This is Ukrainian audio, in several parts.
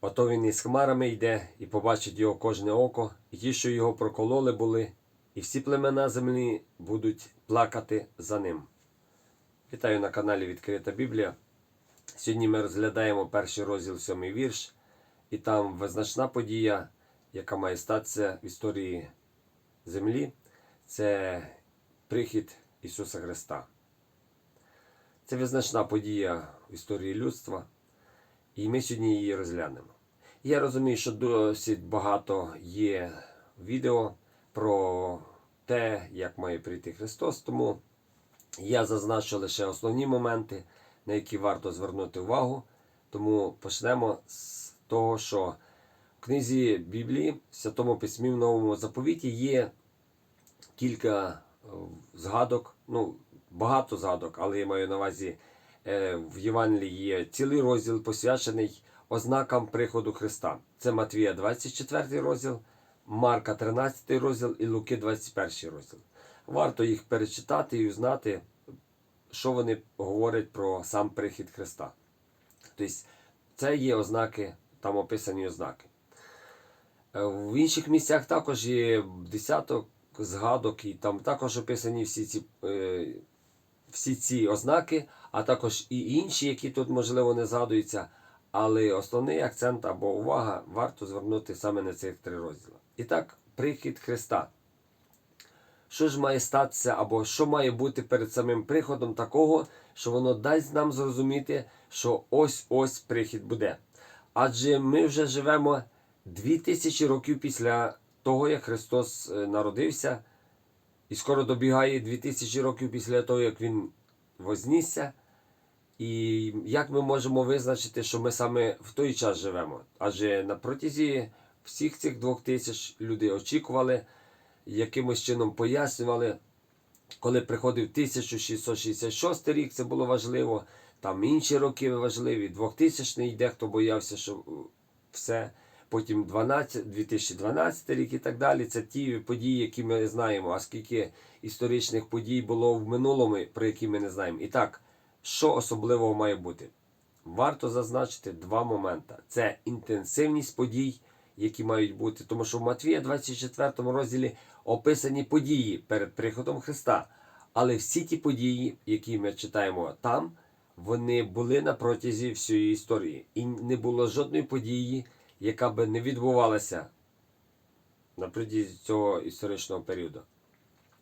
Ото він із хмарами йде, і побачить його кожне око, і ті, що його прокололи були, і всі племена землі будуть плакати за ним. Вітаю на каналі Відкрита Біблія. Сьогодні ми розглядаємо перший розділ, сьомий вірш, і там визначна подія, яка має статися в історії землі, це прихід Ісуса Христа. Це визначна подія в історії людства, і ми сьогодні її розглянемо. Я розумію, що досить багато є відео про те, як має прийти Христос, тому я зазначу лише основні моменти, на які варто звернути увагу. Тому почнемо з того, що в книзі Біблії, в Святому Письмі в Новому заповіті є кілька е, згадок, ну, багато згадок, але я маю на увазі в Євангелії є цілий розділ посвячений ознакам приходу Христа. Це Матвія 24 розділ, Марка 13 розділ і Луки 21 розділ. Варто їх перечитати і узнати, що вони говорять про сам прихід Христа. Тобто, це є ознаки, там описані ознаки. Е, В інших місцях також є десяток згадок, і там також описані всі ці, е, всі ці ознаки, а також і інші, які тут, можливо, не згадуються. Але основний акцент або увага варто звернути саме на цих три розділи. І так, прихід Христа. Що ж має статися, або що має бути перед самим приходом такого, що воно дасть нам зрозуміти, що ось-ось прихід буде. Адже ми вже живемо 2000 років після того, як Христос е, народився, і скоро добігає 2000 років після того, як Він вознісся. І як ми можемо визначити, що ми саме в той час живемо? Адже на протязі всіх цих двох тисяч люди очікували, якимось чином пояснювали, коли приходив 1666 рік, це було важливо, там інші роки важливі, 2000 дехто боявся, що все. Потім 12, 2012 рік і так далі. Це ті події, які ми знаємо. А скільки історичних подій було в минулому, про які ми не знаємо. І так, що особливого має бути? Варто зазначити два моменти: це інтенсивність подій, які мають бути. Тому що в Матвія 24 розділі описані події перед приходом Христа. Але всі ті події, які ми читаємо там, вони були на протязі всієї історії. І не було жодної події, яка би не відбувалася на протязі цього історичного періоду.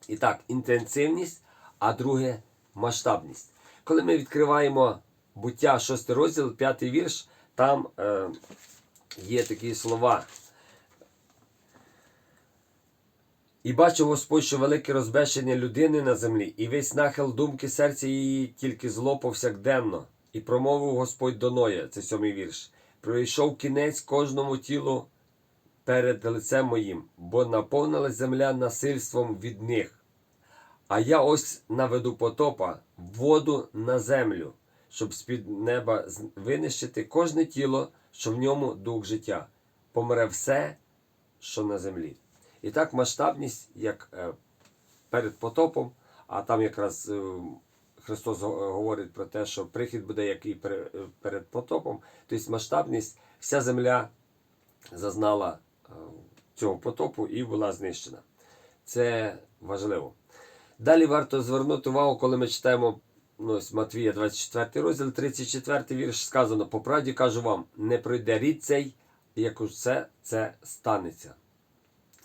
І так, інтенсивність, а друге масштабність. Коли ми відкриваємо буття 6 розділ, 5 вірш, там е, є такі слова. І бачив Господь, що велике розбещення людини на землі, і весь нахил думки серця її тільки зло повсякденно. І промовив Господь до Ноя, це сьомий вірш. Пройшов кінець кожному тілу перед лицем моїм, бо наповнилась земля насильством від них. А я ось наведу потопа, воду на землю, щоб з-під неба винищити кожне тіло, що в ньому дух життя. Помре все, що на землі. І так масштабність, як е, перед потопом, а там якраз е, Христос говорить про те, що прихід буде як і перед потопом. Тобто масштабність, вся земля зазнала е, цього потопу і була знищена. Це важливо. Далі варто звернути увагу, коли ми читаємо ну, Матвія 24 розділ, 34 вірш, сказано: по правді кажу вам, не пройде рід цей, як усе це станеться.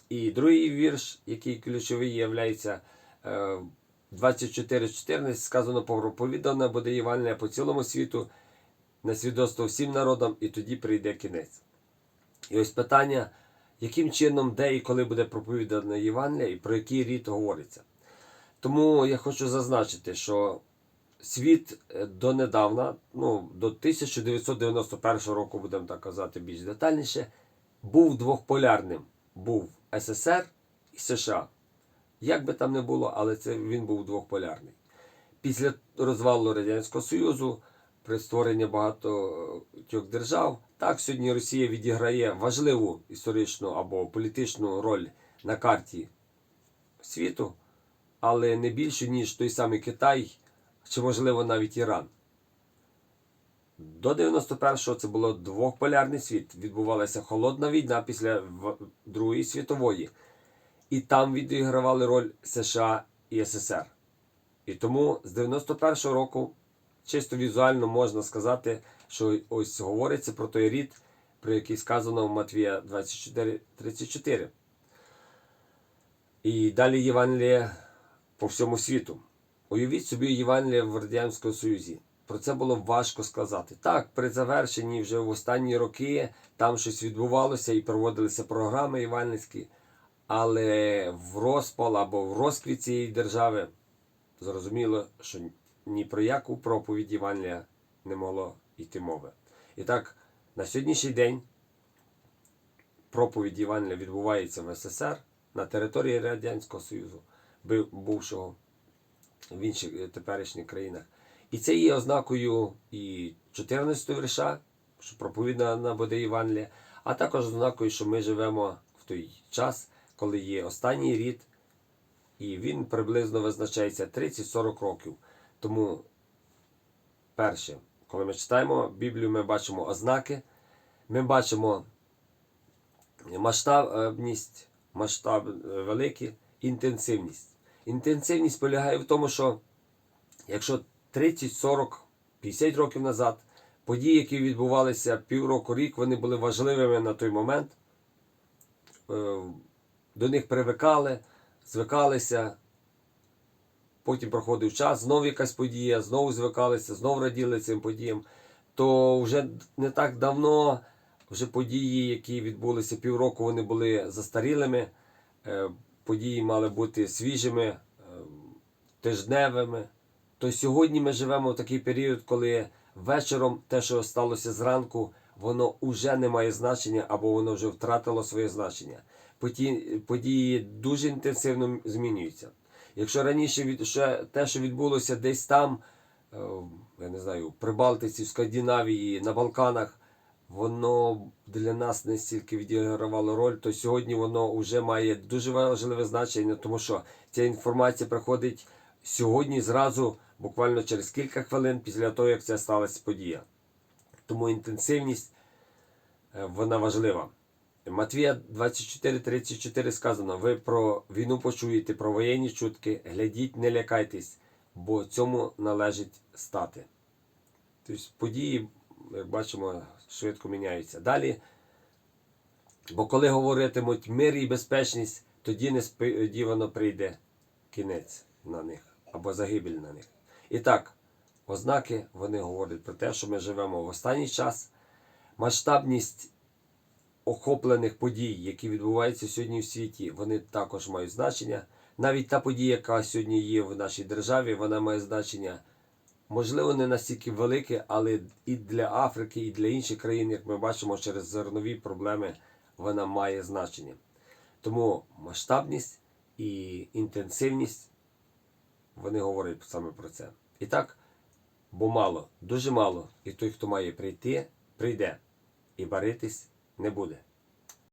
І другий вірш, який ключовий є, 24.14, сказано, проповідане буде Євангелія по цілому світу, на свідоцтво всім народам, і тоді прийде кінець. І ось питання, яким чином, де і коли буде проповідана Євангелія, і про який рід говориться. Тому я хочу зазначити, що світ е, донедавна, ну, до 1991 року, будемо так казати більш детальніше, був двохполярним. Був СССР і США. Як би там не було, але це він був двохполярний. Після розвалу Радянського Союзу, при створенні багатьох держав, так сьогодні Росія відіграє важливу історичну або політичну роль на карті світу, але не більше, ніж той самий Китай, чи, можливо, навіть Іран. До 91-го це було двохполярний світ. Відбувалася холодна війна після Другої світової. І там відігравали роль США і СССР. І тому з 91-го року чисто візуально можна сказати, що ось говориться про той рід, про який сказано в Матвія 24:34. І далі Євангеліє по всьому світу. Уявіть собі Євангеліє в Радянському Союзі. Про це було важко сказати. Так, при завершенні вже в останні роки там щось відбувалося і проводилися програми євангельські, але в розпал або в розквіт цієї держави зрозуміло, що ні про яку проповідь Євангелія не могло йти мови. І так, на сьогоднішній день проповідь Євангелія відбувається в СССР на території Радянського Союзу, бувшого в інших е, теперішніх країнах. І це є ознакою і 14 вірша, що проповідана буде Євангелія, а також ознакою, що ми живемо в той час, коли є останній рід, і він приблизно визначається 30-40 років. Тому, перше, коли ми читаємо Біблію, ми бачимо ознаки, ми бачимо масштабність, масштаб е, великий, інтенсивність. Інтенсивність полягає в тому, що якщо 30, 40, 50 років назад події, які відбувалися півроку, рік, вони були важливими на той момент, е, до них привикали, звикалися, потім проходив час, знову якась подія, знову звикалися, знову раділи цим подіям, то вже не так давно вже події, які відбулися півроку, вони були застарілими. Е, Події мали бути свіжими, е, тижневими. То сьогодні ми живемо в такий період, коли вечором те, що сталося зранку, воно вже не має значення або воно вже втратило своє значення. Події дуже інтенсивно змінюються. Якщо раніше від, ще те, що відбулося десь там, е, я не знаю, в Прибалтиці, в Скандинавії, на Балканах, воно для нас не стільки відігравало роль, то сьогодні воно вже має дуже важливе значення, тому що ця інформація приходить сьогодні зразу, буквально через кілька хвилин після того, як це сталася подія. Тому інтенсивність е, вона важлива. Матвія 24:34 сказано: ви про війну почуєте, про воєнні чутки, глядіть, не лякайтесь, бо цьому належить стати. Тобто події, як бачимо, швидко міняються. Далі, бо коли говоритимуть мир і безпечність, тоді несподівано прийде кінець на них або загибель на них. І так, ознаки вони говорять про те, що ми живемо в останній час. Масштабність охоплених подій, які відбуваються сьогодні в світі, вони також мають значення. Навіть та подія, яка сьогодні є в нашій державі, вона має значення, можливо, не настільки велике, але і для Африки, і для інших країн, як ми бачимо, через зернові проблеми вона має значення. Тому масштабність і інтенсивність вони говорять саме про це. І так, бо мало, дуже мало, і той, хто має прийти, прийде, і баритись не буде.